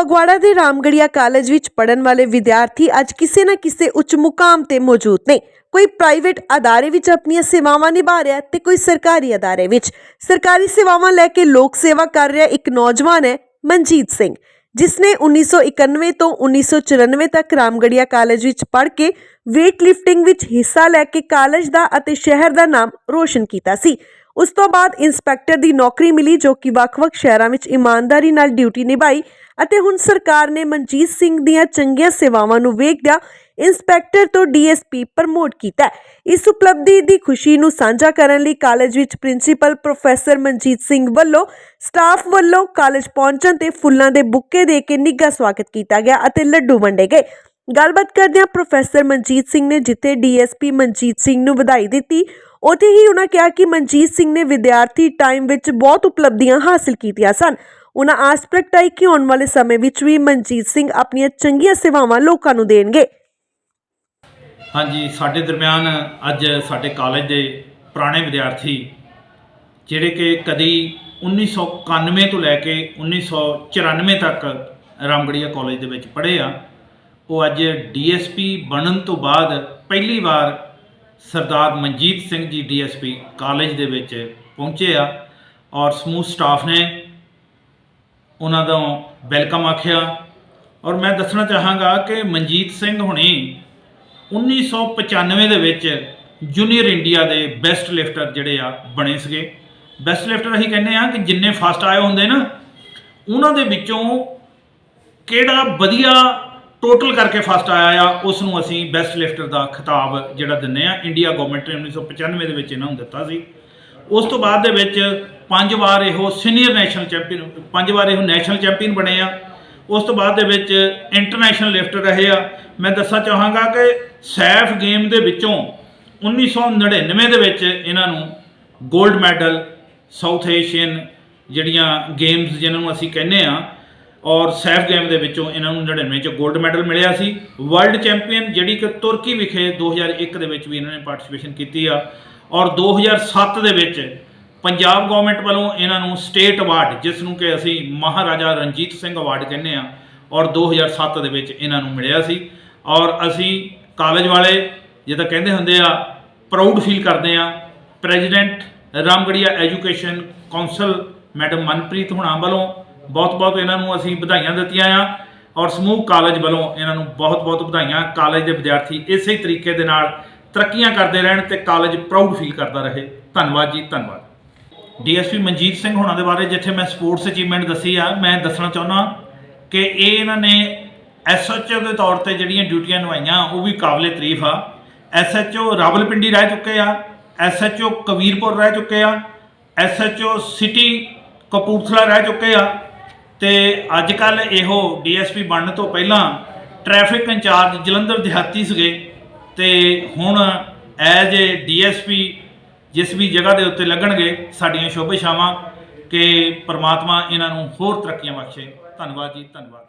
ਫਗਵਾੜਾ ਦੇ ਰਾਮਗੜੀਆ ਕਾਲਜ ਵਿੱਚ ਪੜਨ ਵਾਲੇ ਵਿਦਿਆਰਥੀ ਅੱਜ ਕਿਸੇ ਨਾ ਕਿਸੇ ਉੱਚ ਮੁਕਾਮ ਤੇ ਮੌਜੂਦ ਨੇ। ਕੋਈ ਪ੍ਰਾਈਵੇਟ ਅਦਾਰੇ ਵਿੱਚ ਆਪਣੀਆਂ ਸੇਵਾਵਾਂ ਨਿਭਾ ਰਿਹਾ ਤੇ ਕੋਈ ਸਰਕਾਰੀ ਅਦਾਰੇ ਵਿੱਚ। ਸਰਕਾਰੀ ਸੇਵਾਵਾਂ ਲੈ ਕੇ ਲੋਕ ਸੇਵਾ ਕਰ ਰਿਹਾ ਇੱਕ ਨੌਜਵਾਨ ਹੈ, ਮਨਜੀਤ ਸਿੰਘ। ਜਿਸ ਨੇ 1991 ਤੋਂ 1994 ਤੱਕ ਰਾਮਗੜੀਆ ਕਾਲਜ ਵਿੱਚ ਪੜ੍ਹ ਕੇ weight lifting ਵਿੱਚ ਹਿੱਸਾ ਲੈ ਕੇ ਕਾਲਜ ਦਾ ਅਤੇ ਸ਼ਹਿਰ ਦਾ ਨਾਮ ਰੋਸ਼ਨ ਕੀਤਾ ਸੀ। ਉਸ ਤੋਂ ਬਾਅਦ ਇੰਸਪੈਕਟਰ ਦੀ ਨੌਕਰੀ ਮਿਲੀ ਜੋ ਕਿ ਵੱਖ-ਵੱਖ ਸ਼ਹਿਰਾਂ ਵਿੱਚ ਇਮਾਨਦਾਰੀ ਨਾਲ ਡਿਊਟੀ ਨਿਭਾਈ ਅਤੇ ਹੁਣ ਸਰਕਾਰ ਨੇ ਮਨਜੀਤ ਸਿੰਘ ਦੀਆਂ ਚੰਗੀਆਂ ਸੇਵਾਵਾਂ ਨੂੰ ਵੇਖਦਿਆਂ ਇੰਸਪੈਕਟਰ ਤੋਂ ਡੀਐਸਪੀ ਪ੍ਰਮੋਟ ਕੀਤਾ ਇਸ ਉਪਲਬਧੀ ਦੀ ਖੁਸ਼ੀ ਨੂੰ ਸਾਂਝਾ ਕਰਨ ਲਈ ਕਾਲਜ ਵਿੱਚ ਪ੍ਰਿੰਸੀਪਲ ਪ੍ਰੋਫੈਸਰ ਮਨਜੀਤ ਸਿੰਘ ਵੱਲੋਂ ਸਟਾਫ ਵੱਲੋਂ ਕਾਲਜ ਪਹੁੰਚਣ ਤੇ ਫੁੱਲਾਂ ਦੇ ਬੁੱਕੇ ਦੇ ਕੇ ਨਿੱਘਾ ਸਵਾਗਤ ਕੀਤਾ ਗਿਆ ਅਤੇ ਲੱਡੂ ਵੰਡੇ ਗਏ। ਗੱਲਬਾਤ ਕਰਦਿਆਂ ਪ੍ਰੋਫੈਸਰ ਮਨਜੀਤ ਸਿੰਘ ਨੇ ਜਿੱਥੇ ਡੀਐਸਪੀ ਮਨਜੀਤ ਸਿੰਘ ਨੂੰ ਵਧਾਈ ਦਿੱਤੀ ਉੱਥੇ ਹੀ ਉਹਨਾਂ ਕਿਹਾ ਕਿ ਮਨਜੀਤ ਸਿੰਘ ਨੇ ਵਿਦਿਆਰਥੀ ਟਾਈਮ ਵਿੱਚ ਬਹੁਤ ਉਪਲਬਧੀਆਂ ਹਾਸਲ ਕੀਤੀਆਂ ਸਨ। ਉਹਨਾਂ ਆਸ ਪ੍ਰਗਟਾਈ ਕਿ ਆਉਣ ਵਾਲੇ ਸਮੇਂ ਵਿੱਚ ਵੀ ਮਨਜੀਤ ਸਿੰਘ ਆਪਣੀਆਂ ਚੰਗੀਆਂ ਸੇਵਾਵਾਂ ਲੋਕਾਂ ਨੂੰ ਦੇਣਗੇ। ਹਾਂਜੀ, ਸਾਡੇ ਦਰਮਿਆਨ ਅੱਜ ਸਾਡੇ ਕਾਲਜ ਦੇ ਪੁਰਾਣੇ ਵਿਦਿਆਰਥੀ, ਜਿਹੜੇ ਕਿ ਕਦੀ 1991 ਤੋਂ ਲੈ ਕੇ 1994 ਤੱਕ ਰਾਮਗੜੀਆ ਕਾਲਜ ਦੇ ਵਿੱਚ ਪੜ੍ਹੇ ਆ। ਉਹ ਅੱਜ ਡੀਐਸਪੀ ਬਣਨ ਤੋਂ ਬਾਅਦ ਪਹਿਲੀ ਵਾਰ ਸਰਦਾਰ ਮਨਜੀਤ ਸਿੰਘ ਜੀ ਡੀਐਸਪੀ ਕਾਲਜ ਦੇ ਵਿੱਚ ਪਹੁੰਚੇ ਆ ਔਰ ਸਮੂਹ ਸਟਾਫ ਨੇ ਉਹਨਾਂ ਦਾ ਵੈਲਕਮ ਆਖਿਆ। ਔਰ ਮੈਂ ਦੱਸਣਾ ਚਾਹਾਂਗਾ ਕਿ ਮਨਜੀਤ ਸਿੰਘ ਹੁਣੀ 1995 ਦੇ ਵਿੱਚ ਜੂਨੀਅਰ ਇੰਡੀਆ ਦੇ ਬੈਸਟ ਲਿਫਟਰ ਜਿਹੜੇ ਆ ਬਣੇ ਸੀਗੇ। ਬੈਸਟ ਲਿਫਟਰ ਅਸੀਂ ਕਹਿੰਦੇ ਆ ਕਿ ਜਿੰਨੇ ਫਸਟ ਆਏ ਹੁੰਦੇ ਨਾ, ਉਹਨਾਂ ਦੇ ਵਿੱਚੋਂ ਕਿਹੜਾ ਵਧੀਆ ਟੋਟਲ ਕਰਕੇ ਫਸਟ ਆਇਆ ਆ ਉਸ ਨੂੰ ਅਸੀਂ ਬੈਸਟ ਲਿਫਟਰ ਦਾ ਖਿਤਾਬ ਜਿਹੜਾ ਦਿੰਨੇ ਆ ਇੰਡੀਆ ਗਵਰਨਮੈਂਟ ਨੇ 1995 ਦੇ ਵਿੱਚ ਇਹਨਾਂ ਨੂੰ ਦਿੱਤਾ ਸੀ। ਉਸ ਤੋਂ ਬਾਅਦ ਦੇ ਵਿੱਚ ਪੰਜ ਵਾਰ ਇਹੋ ਸੀਨੀਅਰ ਨੈਸ਼ਨਲ ਚੈਂਪੀਅਨ ਪੰਜ ਵਾਰ ਇਹੋ ਨੈਸ਼ਨਲ ਚੈਂਪੀਅਨ ਬਣੇ ਆ। ਉਸ ਤੋਂ ਬਾਅਦ ਦੇ ਵਿੱਚ ਇੰਟਰਨੈਸ਼ਨਲ ਲਿਫਟਰ ਰਹੇ ਆ। ਮੈਂ ਦੱਸਣਾ ਚਾਹਾਂਗਾ ਕਿ ਸੈਫ ਗੇਮ ਦੇ ਵਿੱਚੋਂ 1999 ਦੇ ਵਿੱਚ ਇਹਨਾਂ ਨੂੰ 골ਡ ਮੈਡਲ ਸਾਊਥ ਏਸ਼ੀਅਨ ਜਿਹੜੀਆਂ ਗੇਮਸ ਜਿਹਨਾਂ ਨੂੰ ਅਸੀਂ ਕਹਿੰਦੇ ਆ ਔਰ ਸੈਫ ਗੇਮ ਦੇ ਵਿੱਚੋਂ ਇਹਨਾਂ ਨੂੰ 99 ਚ 골ਡ ਮੈਡਲ ਮਿਲਿਆ ਸੀ। ਵਰਲਡ ਚੈਂਪੀਅਨ ਜਿਹੜੀ ਕਿ ਤੁਰਕੀ ਵਿਖੇ 2001 ਦੇ ਵਿੱਚ ਵੀ ਇਹਨਾਂ ਨੇ ਪਾਰਟਿਸਿਪੇਸ਼ਨ ਕੀਤੀ ਆ। ਔਰ 2007 ਦੇ ਵਿੱਚ ਪੰਜਾਬ ਗਵਰਨਮੈਂਟ ਵੱਲੋਂ ਇਹਨਾਂ ਨੂੰ ਸਟੇਟ ਅਵਾਰਡ ਜਿਸ ਨੂੰ ਕਿ ਅਸੀਂ ਮਹਾਰਾਜਾ ਰਣਜੀਤ ਸਿੰਘ ਅਵਾਰਡ ਕਹਿੰਦੇ ਆ, ਔਰ 2007 ਦੇ ਵਿੱਚ ਇਹਨਾਂ ਨੂੰ ਮਿਲਿਆ ਸੀ। ਔਰ ਅਸੀਂ ਕਾਲਜ ਵਾਲੇ ਜਿੱਦਾਂ ਕਹਿੰਦੇ ਹੁੰਦੇ ਆ ਪ੍ਰਾਊਡ ਫੀਲ ਕਰਦੇ ਆ। President Ramgarhia education council madam Manpreet ਹੁਣਾ ਵੱਲੋਂ ਬਹੁਤ-ਬਹੁਤ ਇਹਨਾਂ ਨੂੰ ਅਸੀਂ ਵਧਾਈਆਂ ਦਿੱਤੀਆਂ ਆ ਔਰ ਸਮੂਹ ਕਾਲਜ ਵੱਲੋਂ ਇਹਨਾਂ ਨੂੰ ਬਹੁਤ-ਬਹੁਤ ਵਧਾਈਆਂ। ਕਾਲਜ ਦੇ ਵਿਦਿਆਰਥੀ ਇਸੇ ਤਰੀਕੇ ਦੇ ਨਾਲ ਤਰੱਕੀਆਂ ਕਰਦੇ ਰਹਿਣ ਤੇ ਕਾਲਜ ਪ੍ਰਾਊਡ ਫੀਲ ਕਰਦਾ ਰਹੇ। ਧੰਨਵਾਦ ਜੀ, ਧੰਨਵਾਦ। ਡੀਐਸਪੀ ਮਨਜੀਤ ਸਿੰਘ ਹੋਣਾ ਦੇ ਬਾਰੇ ਜਿੱਥੇ ਮੈਂ ਸਪੋਰਟਸ ਅਚੀਵਮੈਂਟ ਦੱਸੀ ਆ, ਮੈਂ ਦੱਸਣਾ ਚਾਹੁੰਦਾ ਕਿ ਇਹ ਇਹਨਾਂ ਨੇ ਐਸਐਚਓ ਦੇ ਤੌਰ ਤੇ ਜਿਹੜੀਆਂ ਡਿਊਟੀਆਂ ਨਿਭਾਈਆਂ, ਉਹ ਵੀ ਕਾਬਲੇ ਤਾਰੀਫ ਆ। ਐਸਐਚਓ ਰਾਵਲਪਿੰਡੀ ਰਹਿ ਚੁੱਕੇ ਆ ਐਸਐਚਓ ਕਬੀਰਪੁਰ ਰਹਿ ਚੁੱਕੇ ਆ ਐਸਐਚਓ ਸਿਟੀ ਕਪੂਰਥਲਾ ਰਹਿ ਚੁੱਕੇ ਆ ਤੇ ਅੱਜ ਕੱਲ ਇਹੋ ਡੀਐਸਪੀ ਬਣਨ ਤੋਂ ਪਹਿਲਾਂ ਟ੍ਰੈਫਿਕ ਇੰਚਾਰਜ ਜਲੰਧਰ ਦਿਹਾਤੀ ਸੀਗੇ ਤੇ ਹੁਣ ਐਜ ਏ ਡੀਐਸਪੀ ਜਿਸ ਵੀ ਜਗ੍ਹਾ ਦੇ ਉੱਤੇ ਲੱਗਣਗੇ, ਸਾਡੀਆਂ ਸ਼ੁਭ ਇਛਾਵਾਂ ਕਿ ਪ੍ਰਮਾਤਮਾ ਇਹਨਾਂ ਨੂੰ ਹੋਰ ਤਰੱਕੀਆਂ ਬਖਸ਼ੇ। ਧੰਨਵਾਦ ਜੀ, ਧੰਨਵਾਦ।